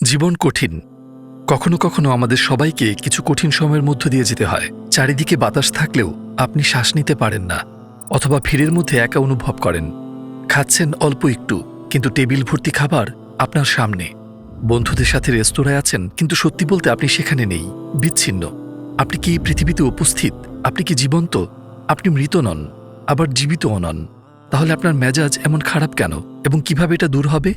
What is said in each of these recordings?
জীবন কঠিন। কখনো কখনো আমাদের সবাইকে কিছু কঠিন সময়ের মধ্য দিয়ে যেতে হয়। চারিদিকে বাতাস থাকলেও আপনি শ্বাস নিতে পারেন না, অথবা ভিড়ের মধ্যে একা অনুভব করেন। খাচ্ছেন অল্প একটু, কিন্তু টেবিল ভর্তি খাবার আপনার সামনে। বন্ধুদের সাথে রেস্তোরাঁয় আছেন, কিন্তু সত্যি বলতে আপনি সেখানে নেই, বিচ্ছিন্ন। আপনি কি পৃথিবীতে উপস্থিত? আপনি কি জীবন্ত? আপনি মৃত নন, আবার জীবিতও নন। তাহলে আপনার মেজাজ এমন খারাপ কেন? এবং কীভাবে এটা দূর হবে?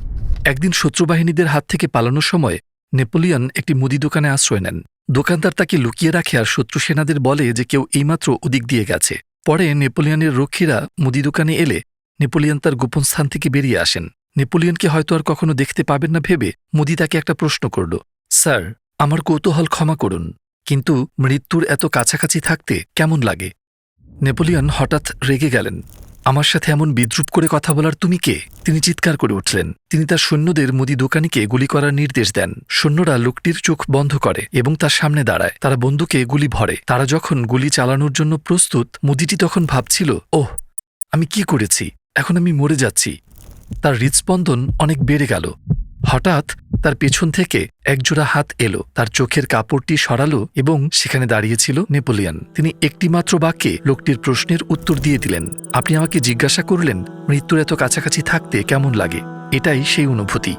একদিন শত্রুবাহিনীদের হাত থেকে পালানোর সময় নেপোলিয়ন একটি মুদি দোকানে আশ্রয় নেন। দোকানদার তাকে লুকিয়ে রাখে আর শত্রু সেনাদের বলে যে কেউ এইমাত্র ওদিক দিয়ে গেছে। পরে নেপোলিয়নের রক্ষীরা মুদি দোকানে এলে নেপোলিয়ন তার গোপন স্থান থেকে বেরিয়ে আসেন। নেপোলিয়নকে হয়তো আর কখনো দেখতে পাবেন না ভেবে মুদি তাকে একটা প্রশ্ন করল, স্যার, আমার কৌতূহল ক্ষমা করুন, কিন্তু মৃত্যুর এত কাছাকাছি থাকতে কেমন লাগে? নেপোলিয়ন হঠাৎ রেগে গেলেন। আমার সাথে এমন বিদ্রুপ করে কথা বলার তুমি কে? তিনি চিৎকার করে উঠলেন। তিনি তার সৈন্যদের মুদি দোকানিকে গুলি করার নির্দেশ দেন। সৈন্যরা লোকটির চোখ বন্ধ করে এবং তার সামনে দাঁড়ায়। তারা বন্ধুকে গুলি ভরে। তারা যখন গুলি চালানোর জন্য প্রস্তুত, মুদিটি তখন ভাবছিল, ওহ, আমি কি করেছি? এখন আমি মরে যাচ্ছি। তার হৃদস্পন্দন অনেক বেড়ে গেল। হঠাৎ তার পেছন থেকে একজোড়া হাত এলো, তার চোখের কাপড়টি সরালো এবং সেখানে দাঁড়িয়েছিল নেপোলিয়ান। তিনি একটিমাত্র বাক্যে লোকটির প্রশ্নের উত্তর দিয়ে দিলেন, আপনি আমাকে জিজ্ঞাসা করলেন, মৃত্যুর এত কাছাকাছি থাকতে কেমন লাগে? এটাই সেই অনুভূতি।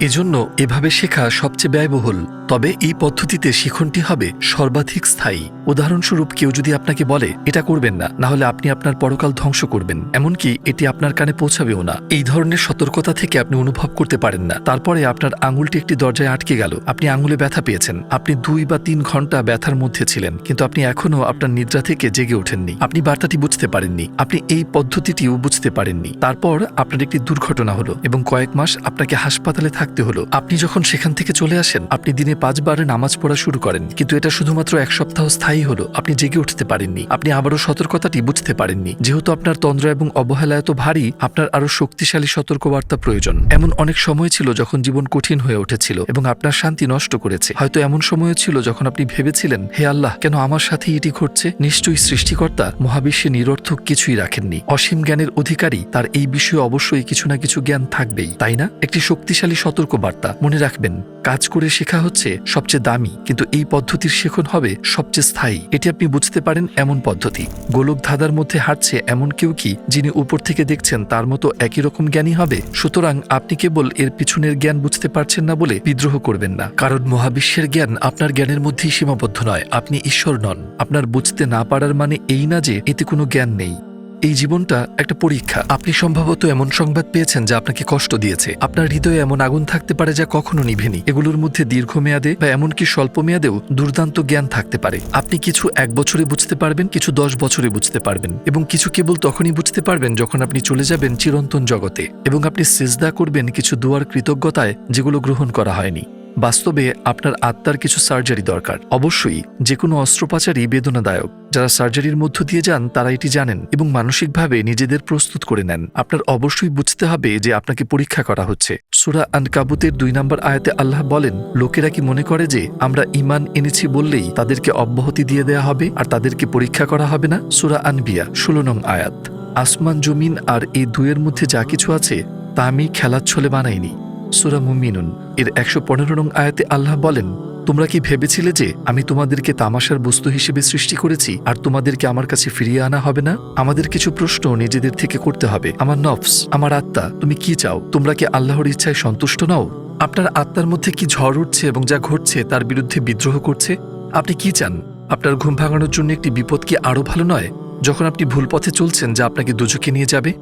এজন্য এভাবে শেখা সবচেয়ে ব্যয়বহুল। তবে এই পদ্ধতিতে শিখনটি হবে সর্বাধিক স্থায়ী। উদাহরণস্বরূপ কেউ যদি আপনাকে বলে, এটা করবেন না না হলে আপনি আপনার পরকাল ধ্বংস করবেন। এমনকি এটি আপনার কানে পৌঁছাবেও না। এই ধরনের সতর্কতা থেকে আপনি অনুভব করতে পারেন না। তারপরে আপনার আঙুলটি একটি দরজায় আটকে গেল। আপনি আঙুলে ব্যথা পেয়েছেন। আপনি দুই বা তিন ঘণ্টা ব্যথার মধ্যে ছিলেন। কিন্তু আপনি এখনও আপনার নিদ্রা থেকে জেগে ওঠেননি। আপনি বার্তাটি বুঝতে পারেননি। আপনি এই পদ্ধতিটিও বুঝতে পারেননি। তারপর আপনার একটি দুর্ঘটনা হলো এবং কয়েক মাস আপনাকে হাসপাতালে থাকতে হলো। আপনি যখন সেখান থেকে চলে আসেন, আপনি দিনে পাঁচবার নামাজ পড়া শুরু করেন, কিন্তু এটা শুধুমাত্র এক সপ্তাহ স্থায়ী হলো। আপনি জেগে উঠতে পারেননি। আপনি আবারও সতর্কতাটি বুঝতে পারেননি। যেহেতু আপনার তন্দ্র এবং অবহেলা এত ভারী, আপনার আরও শক্তিশালী সতর্কবার্তা প্রয়োজন। এমন অনেক সময় ছিল যখন জীবন কঠিন হয়ে উঠেছিল এবং আপনার শান্তি নষ্ট করেছে। হয়তো এমন সময় ছিল যখন আপনি ভেবেছিলেন, হে আল্লাহ, কেন আমার সাথে এটি ঘটছে? নিশ্চয়ই সৃষ্টিকর্তা মহাবিশ্বে নিরর্থক কিছুই রাখেননি। অসীম জ্ঞানের অধিকারী, তার এই বিষয়ে অবশ্যই কিছু না কিছু জ্ঞান থাকবেই, তাই না? একটি শক্তিশালী সতর্কবার্তা মনে রাখবেন। কাজ করে শেখা হচ্ছে সবচেয়ে দামি, কিন্তু এই পদ্ধতির শেখন হবে সবচেয়ে স্থায়ী। এটি আপনি বুঝতে পারেন এমন পদ্ধতি। গোলক ধাঁধার মধ্যে হাঁটছে এমন কেউ কি, যিনি উপর থেকে দেখছেন তার মতো একই রকম জ্ঞানী হবে? সুতরাং আপনি কেবল এর পিছনের জ্ঞান বুঝতে পারছেন না বলে বিদ্রোহ করবেন না। কারণ মহাবিশ্বের জ্ঞান আপনার জ্ঞানের মধ্যেই সীমাবদ্ধ নয়। আপনি ঈশ্বর নন। আপনার বুঝতে না পারার মানে এই না যে এতে কোনো জ্ঞান নেই। এই জীবনটা একটা পরীক্ষা। আপনি সম্ভবত এমন সংবাদ পেয়েছেন যা আপনাকে কষ্ট দিয়েছে। আপনার হৃদয়ে এমন আগুন থাকতে পারে যা কখনো নিভেনি। এগুলোর মধ্যে দীর্ঘমেয়াদে বা এমনকি স্বল্প মেয়াদেও দুর্দান্ত জ্ঞান থাকতে পারে। আপনি কিছু এক বছরে বুঝতে পারবেন, কিছু দশ বছরে বুঝতে পারবেন এবং কিছু কেবল তখনই বুঝতে পারবেন যখন আপনি চলে যাবেন চিরন্তন জগতে এবং আপনি সেজদা করবেন কিছু দুয়ার কৃতজ্ঞতায় যেগুলো গ্রহণ করা হয়নি। বাস্তবে আপনার আত্মার কিছু সার্জারি দরকার। অবশ্যই যে কোনো অস্ত্রোপচারই বেদনাদায়ক। যারা সার্জারির মধ্য দিয়ে যান, তারা এটি জানেন এবং মানসিকভাবে নিজেদের প্রস্তুত করে নেন। আপনার অবশ্যই বুঝতে হবে যে আপনাকে পরীক্ষা করা হচ্ছে। সুরা আন কাবুতের দুই নম্বর আয়াতে আল্লাহ বলেন, লোকেরা কি মনে করে যে আমরা ইমান এনেছি বললেই তাদেরকে অব্যাহতি দিয়ে দেয়া হবে আর তাদেরকে পরীক্ষা করা হবে না? সুরা আনবিয়া, ষোলো নং আয়াত। আসমান, জমিন আর এই দুয়ের মধ্যে যা কিছু আছে, তা আমি খেলার বানাইনি। সুরা মুমিনুন, এর একশো পনেরো নং আয়াতে আল্লাহ বলেন, তোমরা কি ভেবেছিলে যে আমি তোমাদেরকে তামাশার বস্তু হিসেবে সৃষ্টি করেছি আর তোমাদেরকে আমার কাছে ফিরিয়ে আনা হবে না? আমাদের কিছু প্রশ্ন নিজেদের থেকে করতে হবে। আমার নফস, আমার আত্মা, তুমি কি চাও? তোমরা কি আল্লাহর ইচ্ছায় সন্তুষ্ট নাও? আপনার আত্মার মধ্যে কি ঝড় উঠছে এবং যা ঘটছে তার বিরুদ্ধে বিদ্রোহ করছে? আপনি কি চান? আপনার ঘুম ভাঙানোর জন্য একটি বিপদ কি আরও ভালো নয়? যখন আপনি ভুল পথে চলছেন যা আপনাকে দুজকে নিয়ে যাবে?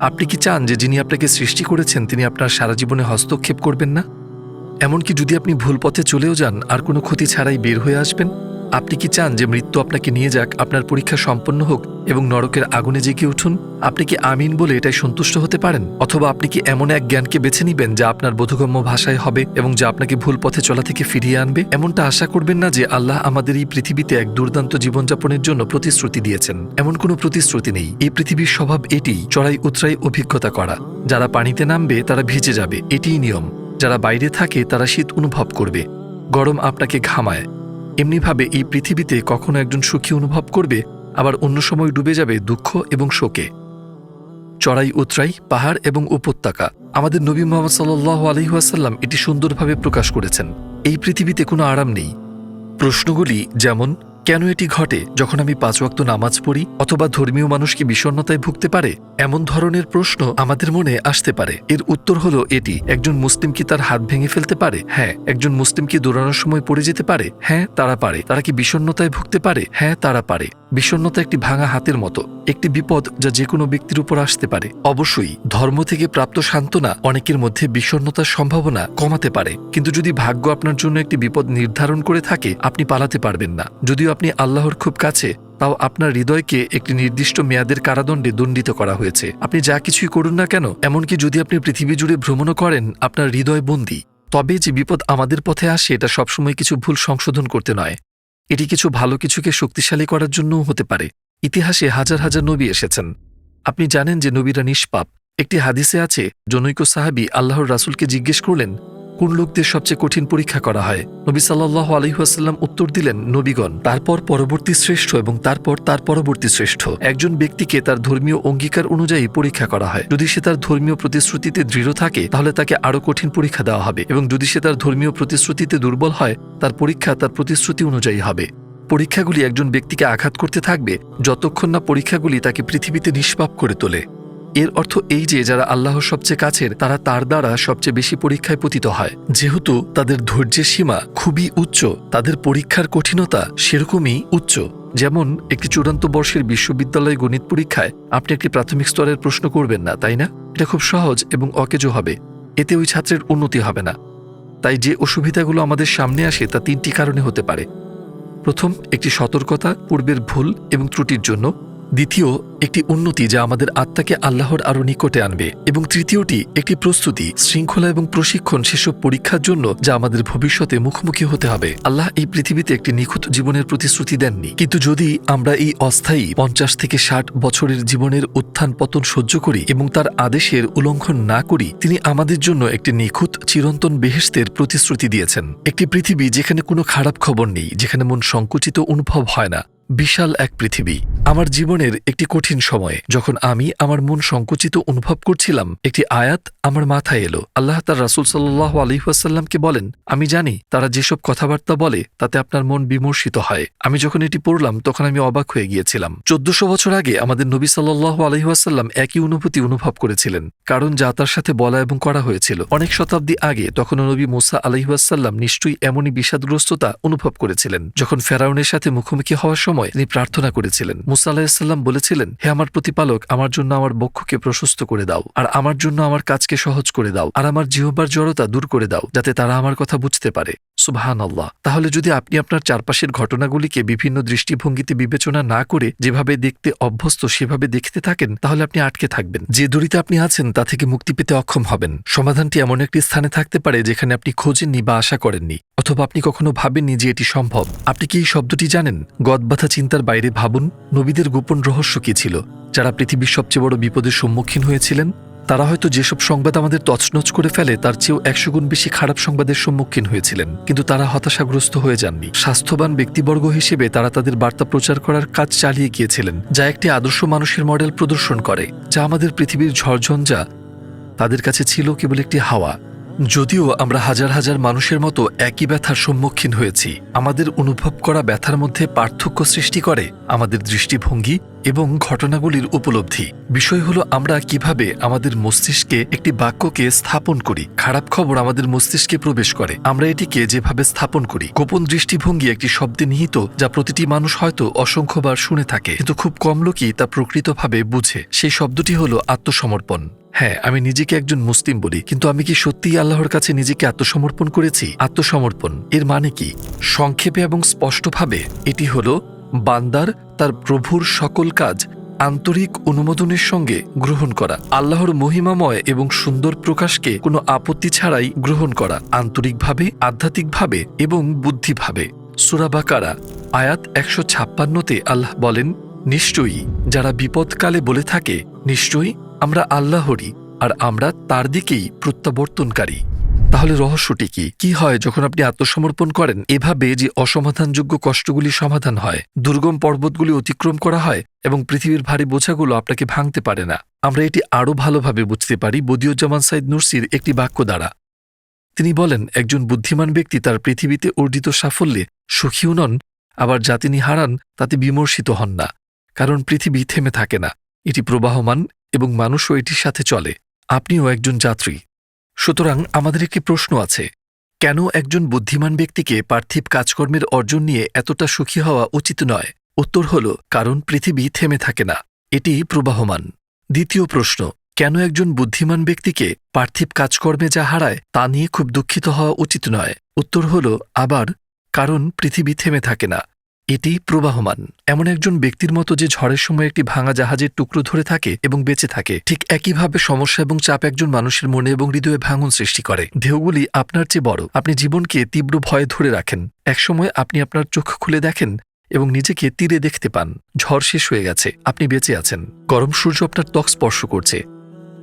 আপনি কি চান যে যিনি আপনাকে সৃষ্টি করেছেন, তিনি আপনার সারা জীবনে হস্তক্ষেপ করবেন না? এমনকি যদি আপনি ভুল পথে চলেও যান, আর কোনো ক্ষতি ছাড়াই বের হয়ে আসবেন? আপনি কি চান যে মৃত্যু আপনাকে নিয়ে যাক, আপনার পরীক্ষা সম্পন্ন হোক এবং নরকের আগুনে জেগে উঠুন? আপনি কি আমিন বলে এটাই সন্তুষ্ট হতে পারেন? অথবা আপনি কি এমন এক জ্ঞানকে বেছে নিবেন যা আপনার বোধগম্য ভাষায় হবে এবং যা আপনাকে ভুল পথে চলা থেকে ফিরিয়ে আনবে? এমনটা আশা করবেন না যে আল্লাহ আমাদের এই পৃথিবীতে এক দুর্দান্ত জীবনযাপনের জন্য প্রতিশ্রুতি দিয়েছেন। এমন কোনো প্রতিশ্রুতি নেই। এই পৃথিবীর স্বভাব এটি, চড়াই উতরাই অভিজ্ঞতা করা। যারা পানিতে নামবে, তারা ভিজে যাবে। এটিই নিয়ম। যারা বাইরে থাকে, তারা শীত অনুভব করবে। গরম আপনাকে ঘামায়। এমনিভাবে এই পৃথিবীতে কখনো একজন সুখী অনুভব করবে, আবার অন্য সময় ডুবে যাবে দুঃখ এবং শোকে। চড়াই উতরাই, পাহাড় এবং উপত্যকা। আমাদের নবী মোহাম্মদ সাল্লাহ আলহিহাসাল্লাম এটি সুন্দরভাবে প্রকাশ করেছেন। এই পৃথিবীতে কোনো আরাম নেই। প্রশ্নগুলি যেমন কেন এটি ঘটে যখন আমি পাঁচ ওয়াক্ত নামাজ পড়ি অথবা ধর্মীয় মানুষ কি বিষণ্ণতায় ভুগতে পারে? এমন ধরনের প্রশ্ন আমাদের মনে আসতে পারে। এর উত্তর হলো এটি। একজন মুসলিম কি তার হাত ভেঙে ফেলতে পারে? হ্যাঁ। একজন মুসলিম কি দৌড়ানোর সময় পড়ে যেতে পারে? হ্যাঁ তারা পারে। তারা কি বিষণ্ণতায় ভুগতে পারে? হ্যাঁ তারা পারে। বিষণ্ণতা একটি ভাঙা হাতের মতো, একটি বিপদ যা যে কোনো ব্যক্তির উপর আসতে পারে। অবশ্যই, ধর্ম থেকে প্রাপ্ত সান্ত্বনা অনেকের মধ্যে বিষণ্ণতার সম্ভাবনা কমাতে পারে। কিন্তু যদি ভাগ্য আপনার জন্য একটি বিপদ নির্ধারণ করে থাকে, আপনি পালাতে পারবেন না। যদিও আপনি আল্লাহর খুব কাছে, তাও আপনার হৃদয়কে একটি নির্দিষ্ট মেয়াদের কারাদণ্ডে দণ্ডিত করা হয়েছে। আপনি যা কিছুই করুন না কেন, এমনকি যদি আপনি পৃথিবী জুড়ে ভ্রমণও করেন, আপনার হৃদয় বন্দী। তবে যে বিপদ আমাদের পথে আসে, এটা সবসময় কিছু ভুল সংশোধন করতে নয়। এটি কিছু ভালো কিছুকে শক্তিশালী করার জন্যও হতে পারে। ইতিহাসে হাজার হাজার নবী এসেছেন। আপনি জানেন যে নবীরা নিষ্পাপ। একটি হাদিসে আছে, জনৈক সাহাবি আল্লাহর রাসুলকে জিজ্ঞেস করলেন কোন লোকদের সবচেয়ে কঠিন পরীক্ষা করা হয়? নবী সাল্লাহ আলহিহাস্লাম উত্তর দিলেন, নবীগণ, তারপর পরবর্তী শ্রেষ্ঠ এবং তারপর তার পরবর্তী শ্রেষ্ঠ। একজন ব্যক্তিকে তার ধর্মীয় অঙ্গীকার অনুযায়ী পরীক্ষা করা হয়। যদি সে তার ধর্মীয় প্রতিশ্রুতিতে দৃঢ় থাকে, তাহলে তাকে আরও কঠিন পরীক্ষা দেওয়া হবে এবং যদি সে তার ধর্মীয় প্রতিশ্রুতিতে দুর্বল হয়, তার পরীক্ষা তার প্রতিশ্রুতি অনুযায়ী হবে। পরীক্ষাগুলি একজন ব্যক্তিকে আঘাত করতে থাকবে, যতক্ষণ না পরীক্ষাগুলি তাকে পৃথিবীতে নিষ্পাপ করে তোলে। এর অর্থ এই যে যারা আল্লাহর সবচেয়ে কাছের, তারা তার দ্বারা সবচেয়ে বেশি পরীক্ষায় পতিত হয়। যেহেতু তাদের ধৈর্যের সীমা খুবই উচ্চ, তাদের পরীক্ষার কঠিনতা সেরকমই উচ্চ। যেমন, একটি চূড়ান্ত বর্ষের বিশ্ববিদ্যালয় গণিত পরীক্ষায় আপনি একটি প্রাথমিক স্তরের প্রশ্ন করবেন না, তাই না? এটা খুব সহজ এবং অকেজো হবে। এতে ওই ছাত্রের উন্নতি হবে না। তাই যে অসুবিধাগুলো আমাদের সামনে আসে, তা তিনটি কারণে হতে পারে। প্রথম, একটি সতর্কতা, পূর্বের ভুল এবং ত্রুটির জন্য। দ্বিতীয় একটি উন্নতি যা আমাদের আত্মাকে আল্লাহর আরও নিকটে আনবে এবং তৃতীয়টি, একটি প্রস্তুতি, শৃঙ্খলা এবং প্রশিক্ষণ সেসব পরীক্ষার জন্য যা আমাদের ভবিষ্যতে মুখোমুখি হতে হবে। আল্লাহ এই পৃথিবীতে একটি নিখুঁত জীবনের প্রতিশ্রুতি দেননি। কিন্তু যদি আমরা এই অস্থায়ী পঞ্চাশ থেকে ষাট বছরের জীবনের উত্থান পতন সহ্য করি এবং তার আদেশের উল্লঙ্ঘন না করি, তিনি আমাদের জন্য একটি নিখুঁত চিরন্তন বেহেস্তের প্রতিশ্রুতি দিয়েছেন। একটি পৃথিবী যেখানে কোনো খারাপ খবর নেই, যেখানে মন সংকুচিত অনুভব হয় না, বিশাল এক পৃথিবী। আমার জীবনের একটি কঠিন সময়ে যখন আমি আমার মন সংকুচিত অনুভব করছিলাম, একটি আয়াত আমার মাথায় এলো। আল্লাহ তার রাসুল সাল্লাহ আলহিহাসাল্লামকে বলেন, আমি জানি তারা যেসব কথাবার্তা বলে, তাতে আপনার মন বিমর্ষিত হয়। আমি যখন এটি পড়লাম, তখন আমি অবাক হয়ে গিয়েছিলাম। চোদ্দশো বছর আগে আমাদের নবী সাল্লাহ আলহিহাসাল্লাম একই অনুভূতি অনুভব করেছিলেন, কারণ যা তার সাথে বলা এবং করা হয়েছিল। অনেক শতাব্দী আগে তখন নবী মুসা আলহিহাসাল্লাম নিশ্চয়ই এমনই বিষাদগ্রস্ততা অনুভব করেছিলেন, যখন ফেরাউনের সাথে মুখোমুখি হওয়ার সময় তিনি প্রার্থনা করেছিলেন। মুসা আলাহিসাল্লাম বলেছিলেন হে আমার প্রতিপালক, আমার জন্য আমার বক্ষকে প্রশস্ত করে দাও, আর আমার জন্য আমার কাজকে সহজ করে দাও, আর আমার জিহবার জড়তা দূর করে দাও, যাতে তারা আমার কথা বুঝতে পারে। সুবাহান আল্লাহ তাহলে যদি আপনি আপনার চারপাশের ঘটনাগুলিকে বিভিন্ন দৃষ্টিভঙ্গিতে বিবেচনা না করে যেভাবে দেখতে অভ্যস্ত সেভাবে দেখতে থাকেন, তাহলে আপনি আটকে থাকবেন। যে দড়িতে আপনি আছেন, তা থেকে মুক্তি পেতে অক্ষম হবেন। সমাধানটি এমন একটি স্থানে থাকতে পারে যেখানে আপনি খোঁজেননি বা আশা করেননি। অথবা আপনি কখনো ভাবেননি যে এটি সম্ভব? আপনি কি এই শব্দটি জানেন? গদবাথা চিন্তার বাইরে ভাবুন, নবীদের গোপন রহস্য কি ছিল? যারা পৃথিবীর সবচেয়ে বড় বিপদের সম্মুখীন হয়েছিলেন, তারা হয়তো যেসব সংবাদ আমাদের তছনছ করে ফেলে, তার চেয়েও একশো গুণ বেশি খারাপ সংবাদের সম্মুখীন হয়েছিলেন। কিন্তু তারা হতাশাগ্রস্ত হয়ে যাননি। স্বাস্থ্যবান ব্যক্তিবর্গ হিসেবে তারা তাদের বার্তা প্রচার করার কাজ চালিয়ে গিয়েছিলেন, যা একটি আদর্শ মানুষের মডেল প্রদর্শন করে, যা আমাদের পৃথিবীর ঝড়ঝঞ্ঝা তাদের কাছে ছিল কেবল একটি হাওয়া। যদিও আমরা হাজার হাজার মানুষের মতো একই ব্যথার সম্মুখীন হয়েছি, আমাদের অনুভব করা ব্যথার মধ্যে পার্থক্য সৃষ্টি করে আমাদের দৃষ্টিভঙ্গি এবং ঘটনাগুলির উপলব্ধি। বিষয় হলো আমরা কীভাবে আমাদের মস্তিষ্কে একটি বাক্যকে স্থাপন করি। খারাপ খবর আমাদের মস্তিষ্কে প্রবেশ করে। আমরা এটিকে যেভাবে স্থাপন করি। গোপন দৃষ্টিভঙ্গি একটি শব্দে নিহিত যা প্রতিটি মানুষ হয়তো অসংখ্যবার শুনে থাকে, কিন্তু খুব কম লোকই তা প্রকৃতভাবে বুঝে। সেই শব্দটি হলো আত্মসমর্পণ। হ্যাঁ আমি নিজেকে একজন মুসলিম বলি, কিন্তু আমি কি সত্যিই আল্লাহর কাছে নিজেকে আত্মসমর্পণ করেছি? আত্মসমর্পণ এর মানে কি? সংক্ষেপে এবং স্পষ্টভাবে, এটি হলো বান্দার তার প্রভুর সকল কাজ আন্তরিক অনুমোদনের সঙ্গে গ্রহণ করা, আল্লাহর মহিমাময় এবং সুন্দর প্রকাশকে কোনো আপত্তি ছাড়াই গ্রহণ করা, আন্তরিকভাবে, আধ্যাত্মিকভাবে এবং বুদ্ধিভাবে। সুরাবাকারা আয়াত একশো ছাপ্পান্নতে আল্লাহ বলেন, নিশ্চয়ই যারা বিপদকালে বলে থাকে, নিশ্চয়ই আমরা আল্লাহরই আর আমরা তার দিকেই প্রত্যাবর্তনকারী। তাহলে রহস্যটি কি? কি হয় যখন আপনি আত্মসমর্পণ করেন? এভাবে যে অসমাধানযোগ্য কষ্টগুলি সমাধান হয়, দুর্গম পর্বতগুলি অতিক্রম করা হয় এবং পৃথিবীর ভারী বোঝাগুলো আপনাকে ভাঙতে পারে না। আমরা এটি আরও ভালোভাবে বুঝতে পারি বদিউজ্জামান সাইদ নুরসির একটি বাক্য দ্বারা। তিনি বলেন, একজন বুদ্ধিমান ব্যক্তি তার পৃথিবীতে অর্জিত সাফল্যে সুখীও নন, আবার যা তিনি হারান তাতে বিমর্ষিত হন না, কারণ পৃথিবী থেমে থাকে না। এটি প্রবাহমান এবং মানুষও এটির সাথে চলে। আপনিও একজন যাত্রী। সুতরাং আমাদের একটি প্রশ্ন আছে, কেন একজন বুদ্ধিমান ব্যক্তিকে পার্থিব কাজকর্মের অর্জন নিয়ে এতটা সুখী হওয়া উচিত নয়? উত্তর হল, কারণ পৃথিবী থেমে থাকে না। এটি প্রবাহমান। দ্বিতীয় প্রশ্ন, কেন একজন বুদ্ধিমান ব্যক্তিকে পার্থিব কাজকর্মে যা হারায় তা নিয়ে খুব দুঃখিত হওয়া উচিত নয়? উত্তর হল, আবার, কারণ পৃথিবী থেমে থাকে না। এটি প্রবাহমান। এমন একজন ব্যক্তির মতো যে ঝড়ের সময় একটি ভাঙা জাহাজের টুকরো ধরে থাকে এবং বেঁচে থাকে, ঠিক একইভাবে সমস্যা এবং চাপ একজন মানুষের মনে এবং হৃদয়ে ভাঙন সৃষ্টি করে। ঢেউগুলি আপনার চেয়ে বড়। আপনি জীবনকে তীব্র ভয়ে ধরে রাখেন। একসময় আপনি আপনার চোখ খুলে দেখেন এবং নিজেকে তীরে দেখতে পান। ঝড় শেষ হয়ে গেছে। আপনি বেঁচে আছেন। গরম সূর্য আপনার ত্বক স্পর্শ করছে।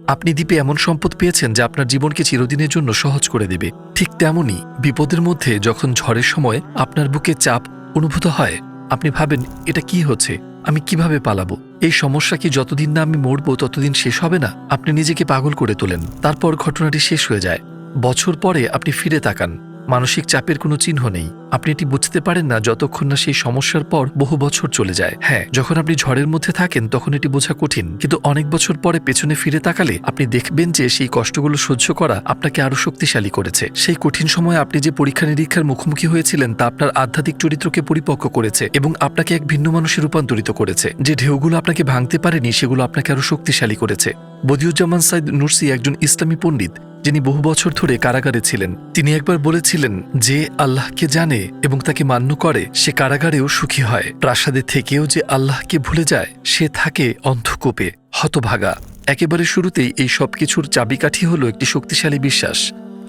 আপনি দ্বীপে এমন সম্পদ পেয়েছেন যা আপনার জীবনকে চিরদিনের জন্য সহজ করে দেবে। ঠিক তেমনই বিপদের মধ্যে যখন ঝড়ের সময় আপনার বুকে চাপ অনুভূত হয়। আপনি ভাবেন, এটা কি হচ্ছে? আমি কীভাবে পালাবো? এই সমস্যা কি যতদিন না আমি মরব, ততদিন শেষ হবে না? আপনি নিজেকে পাগল করে তোলেন। তারপর ঘটনাটি শেষ হয়ে যায়। বছর পরে আপনি ফিরে তাকান। মানসিক চাপের কোনো চিহ্ন নেই। আপনি এটি বুঝতে পারেন না যতক্ষণ না সেই সমস্যার পর বহু বছর চলে যায়। হ্যাঁ যখন আপনি ঝড়ের মধ্যে থাকেন তখন এটি বোঝা কঠিন, কিন্তু অনেক বছর পরে পেছনে ফিরে তাকালে আপনি দেখবেন যে সেই কষ্টগুলো সহ্য করা আপনাকে আরও শক্তিশালী করেছে। সেই কঠিন সময়ে আপনি যে পরীক্ষা নিরীক্ষার মুখোমুখি হয়েছিলেন তা আপনার আধ্যাত্মিক চরিত্রকে পরিপক্ক করেছে এবং আপনাকে এক ভিন্ন মানুষে রূপান্তরিত করেছে। যে ঢেউগুলো আপনাকে ভাঙতে পারেনি সেগুলো আপনাকে আরও শক্তিশালী করেছে। বদিউজ্জামান সাইদ নুরসি একজন ইসলামী পণ্ডিত। যিনি বহু বছর ধরে কারাগারে ছিলেন, তিনি একবার বলেছিলেন যে আল্লাহকে জানে এবং তাকে মান্য করে, সে কারাগারেও সুখী হয়। প্রাসাদে থেকেও যে আল্লাহকে ভুলে যায়, সে থাকে অন্ধকূপে, হতভাগা। একেবারে শুরুতেই এই সব কিছুর চাবিকাঠি হল একটি শক্তিশালী বিশ্বাস,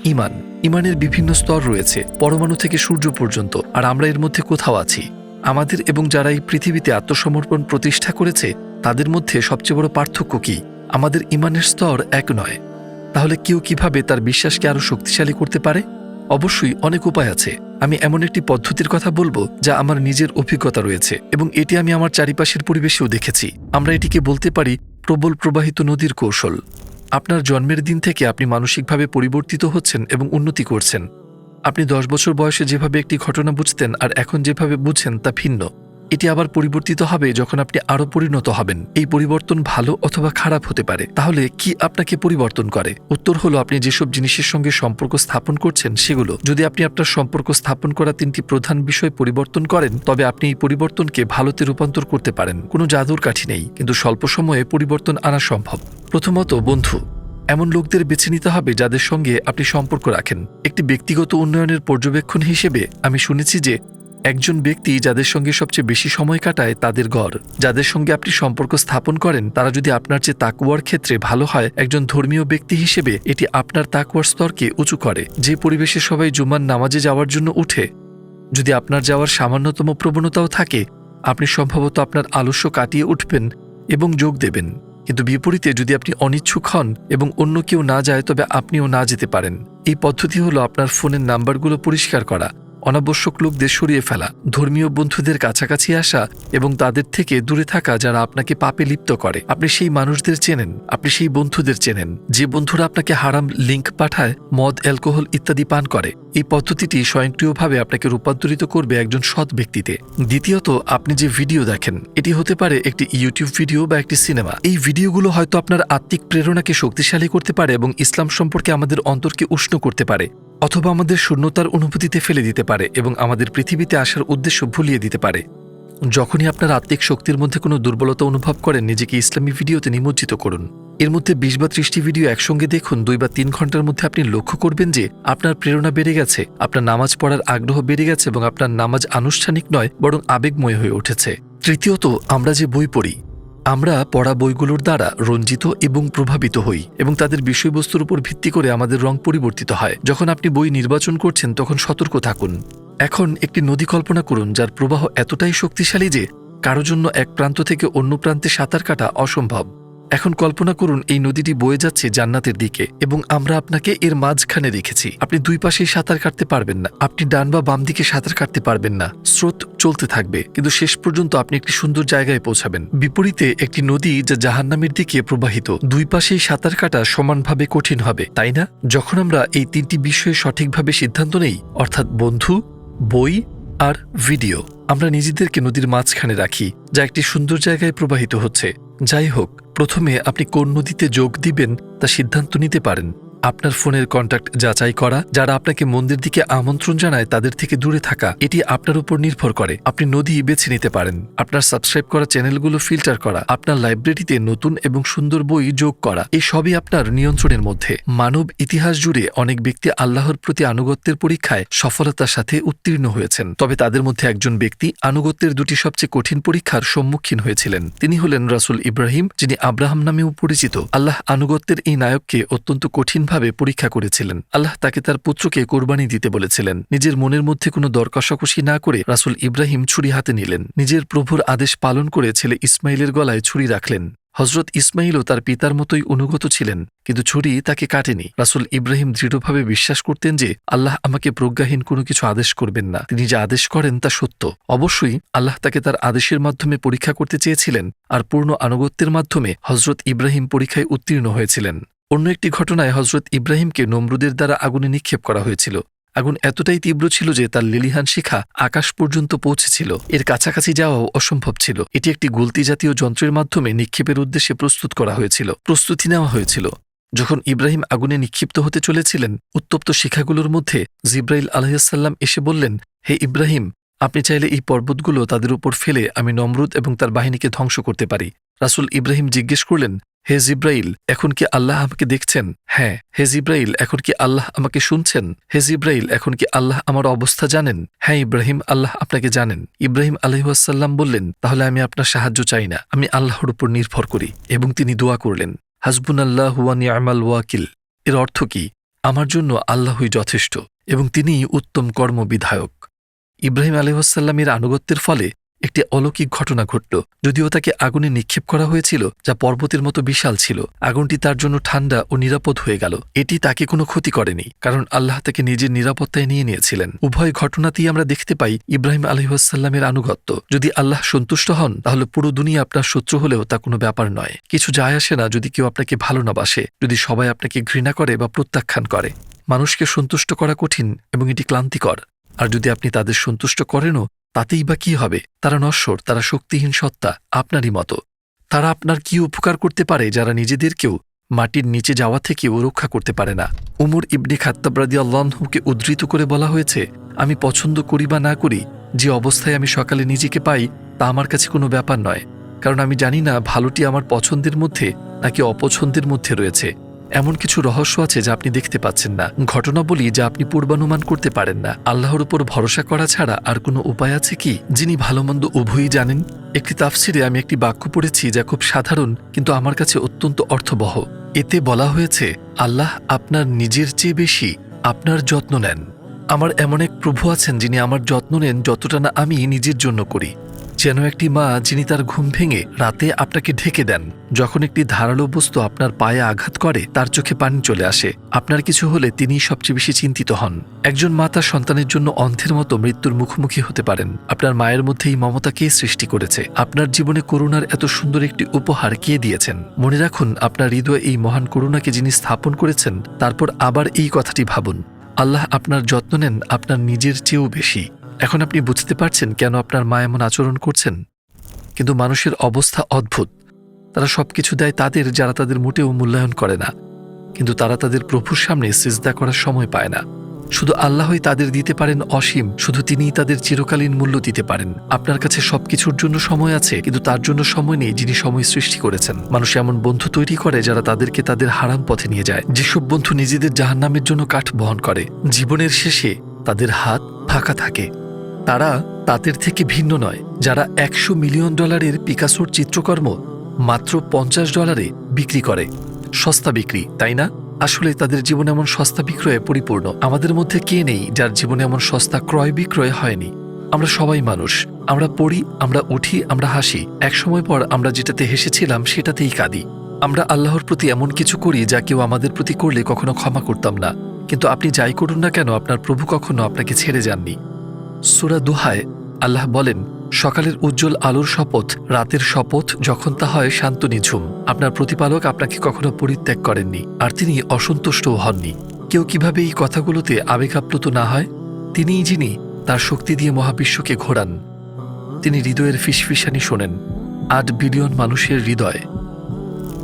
ইমান। ইমানের বিভিন্ন স্তর রয়েছে, পরমাণু থেকে সূর্য পর্যন্ত, আর আমরা এর মধ্যে কোথাও আছি? আমাদের এবং যারা এই পৃথিবীতে আত্মসমর্পণ প্রতিষ্ঠা করেছে, তাদের মধ্যে সবচেয়ে বড় পার্থক্য কি? আমাদের ইমানের স্তর এক নয়। তাহলে কেউ কীভাবে তার বিশ্বাসকে আরও শক্তিশালী করতে পারে? অবশ্যই অনেক উপায় আছে। আমি এমন একটি পদ্ধতির কথা বলব যা আমার নিজের অভিজ্ঞতা রয়েছে এবং এটি আমি আমার চারিপাশের পরিবেশেও দেখেছি। আমরা এটিকে বলতে পারি প্রবল প্রবাহিত নদীর কৌশল। আপনার জন্মের দিন থেকে আপনি মানসিকভাবে পরিবর্তিত হচ্ছেন এবং উন্নতি করছেন। আপনি দশ বছর বয়সে যেভাবে একটি ঘটনা বুঝতেন আর এখন যেভাবে বুঝছেন তা ভিন্ন। এটি আবার পরিবর্তিত হবে যখন আপনি আরও পরিণত হবেন। এই পরিবর্তন ভালো অথবা খারাপ হতে পারে। তাহলে কি আপনাকে পরিবর্তন করে? উত্তর হলো আপনি যেসব জিনিসের সঙ্গে সম্পর্ক স্থাপন করছেন সেগুলো। যদি আপনি আপনার সম্পর্ক স্থাপন করা তিনটি প্রধান বিষয় পরিবর্তন করেন, তবে আপনি এই পরিবর্তনকে ভালোতে রূপান্তর করতে পারেন। কোনো জাদুর কাঠি নেই, কিন্তু স্বল্প সময়ে পরিবর্তন আনা সম্ভব। প্রথমত, বন্ধু। এমন লোকদের বেছে নিতে হবে যাদের সঙ্গে আপনি সম্পর্ক রাখেন। একটি ব্যক্তিগত উন্নয়নের পর্যবেক্ষণ হিসেবে আমি শুনেছি যে একজন ব্যক্তি যাদের সঙ্গে সবচেয়ে বেশি সময় কাটায় তাদের ঘর যাদের সঙ্গে আপনি সম্পর্ক স্থাপন করেন, তারা যদি আপনার চেয়ে তাকুয়ার ক্ষেত্রে ভালো হয়, একজন ধর্মীয় ব্যক্তি হিসেবে এটি আপনার তাকুয়ার স্তরকে উঁচু করে। যে পরিবেশে সবাই জুমার নামাজে যাওয়ার জন্য উঠে, যদি আপনার যাওয়ার সামান্যতম প্রবণতাও থাকে, আপনি সম্ভবত আপনার আলস্য কাটিয়ে উঠবেন এবং যোগ দেবেন। কিন্তু বিপরীতে যদি আপনি অনিচ্ছুক হন এবং অন্য কেউ না যায়, তবে আপনিও না যেতে পারেন। এই পদ্ধতি হলো আপনার ফোনের নাম্বারগুলো পরিষ্কার করা। অনাবশ্যক লোকদের সরিয়ে ফেলা, ধর্মীয় বন্ধুদের কাছাকাছি আসা এবং তাদের থেকে দূরে থাকা যারা আপনাকে পাপে লিপ্ত করে। আপনি সেই মানুষদের চেনেন, আপনি সেই বন্ধুদের চেনেন। যে বন্ধুরা আপনাকে হারাম লিঙ্ক পাঠায়, মদ, অ্যালকোহল ইত্যাদি পান করে, এই পদ্ধতিটি স্বয়ংক্রিয়ভাবে আপনাকে রূপান্তরিত করবে একজন সৎ ব্যক্তিতে। দ্বিতীয়ত, আপনি যে ভিডিও দেখেন, এটি হতে পারে একটি ইউটিউব ভিডিও বা একটি সিনেমা। এই ভিডিওগুলো হয়তো আপনার আত্মিক প্রেরণাকে শক্তিশালী করতে পারে এবং ইসলাম সম্পর্কে আমাদের অন্তরকে উষ্ণ করতে পারে। অথবা আমাদের শূন্যতার অনুভূতিতে ফেলে দিতে পারে এবং আমাদের পৃথিবীতে আসার উদ্দেশ্য ভুলিয়ে দিতে পারে। যখনই আপনার আত্মিক শক্তির মধ্যে কোনো দুর্বলতা অনুভব করেন, নিজেকে ইসলামী ভিডিওতে নিমজ্জিত করুন। এর মধ্যে বিশ বা ত্রিশটি ভিডিও একসঙ্গে দেখুন, দুই বা তিন ঘণ্টার মধ্যে আপনি লক্ষ্য করবেন যে আপনার প্রেরণা বেড়ে গেছে, আপনার নামাজ পড়ার আগ্রহ বেড়ে গেছে এবং আপনার নামাজ আনুষ্ঠানিক নয়, বরং আবেগময় হয়ে উঠেছে। তৃতীয়ত, আমরা যে বই পড়ি আমরা পড়া বইগুলোর দ্বারা রঞ্জিত এবং প্রভাবিত হই এবং তাদের বিষয়বস্তুর উপর ভিত্তি করে আমাদের রং পরিবর্তিত হয়। যখন আপনি বই নির্বাচন করছেন, তখন সতর্ক থাকুন। এখন একটি নদী কল্পনা করুন, যার প্রবাহ এতটাই শক্তিশালী যে কারও জন্য এক প্রান্ত থেকে অন্য প্রান্তে সাঁতার কাটা অসম্ভব। এখন কল্পনা করুন, এই নদীটি বয়ে যাচ্ছে জান্নাতের দিকে এবং আমরা আপনাকে এর মাঝখানে রেখেছি। আপনি দুই পাশেই সাঁতার কাটতে পারবেন না। আপনি ডান বা বাম দিকে সাঁতার কাটতে পারবেন না। স্রোত চলতে থাকবে, কিন্তু শেষ পর্যন্ত আপনি একটি সুন্দর জায়গায় পৌঁছাবেন। বিপরীতে একটি নদী যা জাহান্নামের দিকে প্রবাহিত, দুই পাশেই সাঁতার কাটা সমানভাবে কঠিন হবে, তাই না? যখন আমরা এই তিনটি বিষয়ে সঠিকভাবে সিদ্ধান্ত নেই, অর্থাৎ বন্ধু, বই আর ভিডিও, আমরা নিজেদেরকে নদীর মাঝখানে রাখি, যা একটি সুন্দর জায়গায় প্রবাহিত হচ্ছে। যাই হোক প্রথমে আপনি কোন নদীতে যোগ দিবেন তা সিদ্ধান্ত নিতে পারেন। আপনার ফোনের কন্ট্যাক্ট যাচাই করা, যারা আপনাকে মন্দির দিকে আমন্ত্রণ জানায় তাদের থেকে দূরে থাকা, এটি আপনার উপর নির্ভর করে। আপনি নদী বেছে নিতে পারেন। আপনার সাবস্ক্রাইব করা চ্যানেলগুলো ফিল্টার করা, আপনার লাইব্রেরিতে নতুন এবং সুন্দর বই যোগ করা এই সবই আপনার নিয়ন্ত্রণের মধ্যে। মানব ইতিহাস জুড়ে অনেক ব্যক্তি আল্লাহর প্রতি আনুগত্যের পরীক্ষায় সফলতার সাথে উত্তীর্ণ হয়েছেন। তবে তাদের মধ্যে একজন ব্যক্তি আনুগত্যের দুটি সবচেয়ে কঠিন পরীক্ষার সম্মুখীন হয়েছিলেন। তিনি হলেন রাসুল ইব্রাহিম, যিনি আব্রাহাম নামেও পরিচিত। আল্লাহ আনুগত্যের এই নায়ককে অত্যন্ত কঠিনভাবে পরীক্ষা করেছিলেন। আল্লাহ তাকে তার পুত্রকে কোরবানি দিতে বলেছিলেন। নিজের মনের মধ্যে কোনো দর কষাকষি না করে রাসুল ইব্রাহিম ছুরি হাতে নিলেন। নিজের প্রভুর আদেশ পালন করে ছেলে ইসমাইলের গলায় ছুরি রাখলেন। হজরত ইসমাইলও তার পিতার মতোই অনুগত ছিলেন, কিন্তু ছুরি তাকে কাটেনি। রাসুল ইব্রাহিম দৃঢ়ভাবে বিশ্বাস করতেন যে আল্লাহ আমাকে প্রজ্ঞাহীন কোনো কিছু আদেশ করবেন না। তিনি যা আদেশ করেন তা সত্য। অবশ্যই আল্লাহ তাকে তার আদেশের মাধ্যমে পরীক্ষা করতে চেয়েছিলেন, আর পূর্ণ আনুগত্যের মাধ্যমে হজরত ইব্রাহিম পরীক্ষায় উত্তীর্ণ হয়েছিলেন। অন্য একটি ঘটনায় হজরত ইব্রাহিমকে নমরুদের দ্বারা আগুনে নিক্ষেপ করা হয়েছিল। আগুন এতটাই তীব্র ছিল যে তার লিলিহান শিখা আকাশ পর্যন্ত পৌঁছেছিল। এর কাছাকাছি যাওয়াও অসম্ভব ছিল। এটি একটি গুলতি জাতীয় যন্ত্রের মাধ্যমে নিক্ষেপের উদ্দেশ্যে প্রস্তুত করা হয়েছিল। প্রস্তুতি নেওয়া হয়েছিল। যখন ইব্রাহিম আগুনে নিক্ষিপ্ত হতে চলেছিলেন, উত্তপ্ত শিখাগুলোর মধ্যে জিব্রাইল আলহাসাল্লাম এসে বললেন, হে ইব্রাহিম, আপনি চাইলে এই পর্বতগুলো তাদের উপর ফেলে আমি নমরুদ এবং তার বাহিনীকে ধ্বংস করতে পারি। রাসুল ইব্রাহিম জিজ্ঞেস করলেন হে জিব্রাইল, এখন কি আল্লাহ আমাকে দেখছেন? হ্যাঁ হে জিব্রাইল, এখন কি আল্লাহ আমাকে শুনছেন? হে জিব্রাইল, এখন কি আল্লাহ আমার অবস্থা জানেন? হ্যাঁ ইব্রাহিম, আল্লাহ আপনাকে জানেন। ইব্রাহিম আলহাসাল্লাম বললেন, তাহলে আমি আপনার সাহায্য চাই না। আমি আল্লাহর উপর নির্ভর করি এবং তিনি দোয়া করলেন। হাসবুন আল্লাহ হুয়ানি আমাল ওয়াকিল। এর অর্থ কি? আমার জন্য আল্লাহই যথেষ্ট এবং তিনিই উত্তম কর্মবিধায়ক। ইব্রাহিম আলহাসাল্লামের আনুগত্যের ফলে একটি অলৌকিক ঘটনা ঘটল, যদিও তাকে আগুনে নিক্ষেপ করা হয়েছিল, যা পর্বতের মতো বিশাল ছিল। আগুনটি তার জন্য ঠান্ডা ও নিরাপদ হয়ে গেল। এটি তাকে কোনো ক্ষতি করেনি, কারণ আল্লাহ তাকে নিজের নিরাপত্তায় নিয়ে নিয়েছিলেন। উভয় ঘটনাতেই আমরা দেখতে পাই ইব্রাহিম আলহিহাসাল্লামের আনুগত্য। যদি আল্লাহ সন্তুষ্ট হন, তাহলে পুরো দুনিয়া আপনার শত্রু হলেও তা কোনো ব্যাপার নয়। কিছু যায় আসে না যদি কেউ আপনাকে ভালো না বাসে, যদি সবাই আপনাকে ঘৃণা করে বা প্রত্যাখ্যান করে। মানুষকে সন্তুষ্ট করা কঠিন এবং এটি ক্লান্তিকর। আর যদি আপনি তাদের সন্তুষ্ট করেনও তাতেই বা কি হবে? তারা নশ্বর, তারা শক্তিহীন সত্তা, আপনারই মতো। তারা আপনার কি উপকার করতে পারে যারা নিজেদেরকেও মাটির নিচে যাওয়া থেকেও রক্ষা করতে পারে না? উমর ইবনি খাত্তাবরাদি আল্লাহকে উদ্ধৃত করে বলা হয়েছে, আমি পছন্দ করি বা না করি, যে অবস্থায় আমি সকালে নিজেকে পাই, তা আমার কাছে কোনো ব্যাপার নয়। কারণ আমি জানি না ভালোটি আমার পছন্দের মধ্যে নাকি অপছন্দের মধ্যে রয়েছে। এমন কিছু রহস্য আছে যা আপনি দেখতে পাচ্ছেন না ঘটনা বলি যা আপনি পূর্বানুমান করতে পারেন না। আল্লাহর উপর ভরসা করা ছাড়া আর কোনো উপায় আছে কি? যিনি ভালো মন্দ উভয়ই জানেন? একটি তাফসিরে আমি একটি বাক্য পড়েছি যা খুব সাধারণ, কিন্তু আমার কাছে অত্যন্ত অর্থবহ। এতে বলা হয়েছে, আল্লাহ আপনার নিজের চেয়ে বেশি আপনার যত্ন নেন। আমার এমন এক প্রভু আছেন যিনি আমার যত্ন নেন যতটা না আমি নিজের জন্য করি। যেন একটি মা যিনি তার ঘুম ভেঙে রাতে আপনাকে ঢেকে দেন। যখন একটি ধারালো বস্তু আপনার পায়ে আঘাত করে, তার চোখে পানি চলে আসে। আপনার কিছু হলে তিনিই সবচেয়ে বেশি চিন্তিত হন। একজন মা তার সন্তানের জন্য অন্ধের মতো মৃত্যুর মুখোমুখি হতে পারেন। আপনার মায়ের মধ্যে এই মমতাকেই সৃষ্টি করেছে? আপনার জীবনে করুণার এত সুন্দর একটি উপহার কে দিয়েছেন? মনে রাখুন, আপনার হৃদয়ে এই মহান করুণাকে যিনি স্থাপন করেছেন, তারপর আবার এই কথাটি ভাবুন। আল্লাহ আপনার যত্ন নেন, আপনার নিজের চেয়েও বেশি। এখন আপনি বুঝতে পারছেন কেন আপনার মা এমন আচরণ করছেন? কিন্তু মানুষের অবস্থা অদ্ভুত। তারা সবকিছু দেয় তাদের যারা তাদের মোটেও মূল্যায়ন করে না। কিন্তু তারা তাদের প্রভুর সামনে সিজদা করার সময় পায় না। শুধু আল্লাহই তাদের দিতে পারেন অসীম, শুধু তিনিই তাদের চিরকালীন মূল্য দিতে পারেন। আপনার কাছে সবকিছুর জন্য সময় আছে, কিন্তু তার জন্য সময় নেই যিনি সময় সৃষ্টি করেছেন। মানুষ এমন বন্ধু তৈরি করে যারা তাদেরকে তাদের হারাম পথে নিয়ে যায়। যেসব বন্ধু নিজেদের জাহান্নামের জন্য কাঠ বহন করে, জীবনের শেষে তাদের হাত ফাঁকা থাকে। তারা তাদের থেকে ভিন্ন নয়। যারা একশো মিলিয়ন ডলারের পিকাসোর চিত্রকর্ম মাত্র পঞ্চাশ ডলারে বিক্রি করে। সস্তা বিক্রি, তাই না? আসলে তাদের জীবন এমন সস্তা বিক্রয়ে পরিপূর্ণ। আমাদের মধ্যে কে নেই যার জীবনে এমন সস্তা ক্রয় বিক্রয় হয়নি? আমরা সবাই মানুষ। আমরা পড়ি, আমরা উঠি, আমরা হাসি। এক সময় পর আমরা যেটাতে হেসেছিলাম সেটাতেই কাঁদি। আমরা আল্লাহর প্রতি এমন কিছু করি যা কেউ আমাদের প্রতি করলে কখনো ক্ষমা করতাম না। কিন্তু আপনি যাই করুন না কেন, আপনার প্রভু কখনো আপনাকে ছেড়ে যাননি। সুরা দুহায় আল্লাহ বলেন, সকালের উজ্জ্বল আলোর শপথ, রাতের শপথ যখন তা হয় শান্ত নিঝুম। আপনার প্রতিপালক আপনাকে কখনো পরিত্যাগ করেননি, আর তিনি অসন্তুষ্টও হননি। কেউ কীভাবে এই কথাগুলোতে আবেগাপ্লুত না হয়? তিনিই যিনি, তার শক্তি দিয়ে মহাবিশ্বকে ঘোরান। তিনি হৃদয়ের ফিসফিসানি শোনেন। আট বিলিয়ন মানুষের হৃদয়।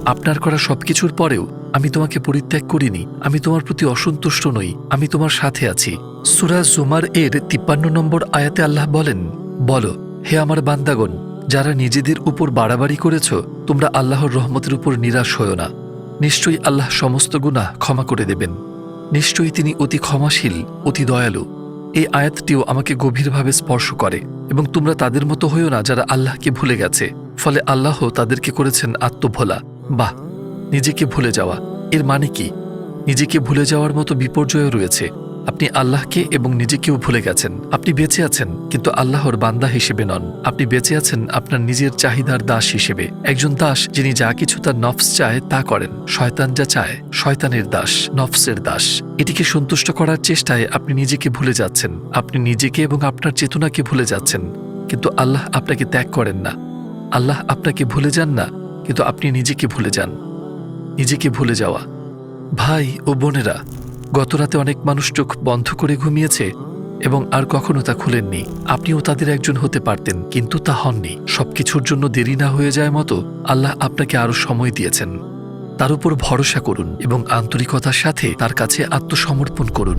আপনার করা সবকিছুর পরেও আমি তোমাকে পরিত্যাগ করিনি। আমি তোমার প্রতি অসন্তুষ্ট নই। আমি তোমার সাথে আছি। সুরা জুমার এর তিপ্পান্ন নম্বর আয়াতে আল্লাহ বলেন, বলো, হে আমার বান্দাগণ, যারা নিজেদের উপর বাড়াবাড়ি করেছ, তোমরা আল্লাহর রহমতের উপর নিরাশ হও না। নিশ্চয়ই আল্লাহ সমস্ত গুনাহ ক্ষমা করে দেবেন। নিশ্চয়ই তিনি অতি ক্ষমাশীল, অতি দয়ালু। এই আয়াতটিও আমাকে গভীরভাবে স্পর্শ করে এবং তোমরা তাদের মতো হইও না যারা আল্লাহকে ভুলে গেছে। ফলে আল্লাহ তাদেরকে করেছেন আত্মভোলা। বাহ, নিজেকে ভুলে যাওয়া। এর মানে কি? নিজেকে ভুলে যাওয়ার মতো বিপর্যয় রয়েছে। আপনি আল্লাহকে এবং নিজেকেও ভুলে গেছেন। আপনি বেঁচে আছেন, কিন্তু আল্লাহর বান্দা হিসেবে নন। আপনি বেঁচে আছেন আপনার নিজের চাহিদার দাস হিসেবে। একজন দাস যিনি যা কিছু তার নফস চায় তা করেন। শয়তান যা চায়, শয়তানের দাস, নফসের দাস। এটিকে সন্তুষ্ট করার চেষ্টায় আপনি নিজেকে ভুলে যাচ্ছেন। আপনি নিজেকে এবং আপনার চেতনাকে ভুলে যাচ্ছেন। কিন্তু আল্লাহ আপনাকে ত্যাগ করেন না। আল্লাহ আপনাকে ভুলে যান না। কিন্তু আপনি নিজেকে ভুলে যান। নিজেকে ভুলে যাওয়া। ভাই ও বোনেরা গতরাতে অনেক মানুষ চোখ বন্ধ করে ঘুমিয়েছে এবং আর কখনো তা খুলেননি। আপনিও তাদের একজন হতে পারতেন, কিন্তু তা হননি। সবকিছুর জন্য দেরি না হয়ে যায় মতো আল্লাহ আপনাকে আরও সময় দিয়েছেন। তার উপর ভরসা করুন এবং আন্তরিকতার সাথে তার কাছে আত্মসমর্পণ করুন।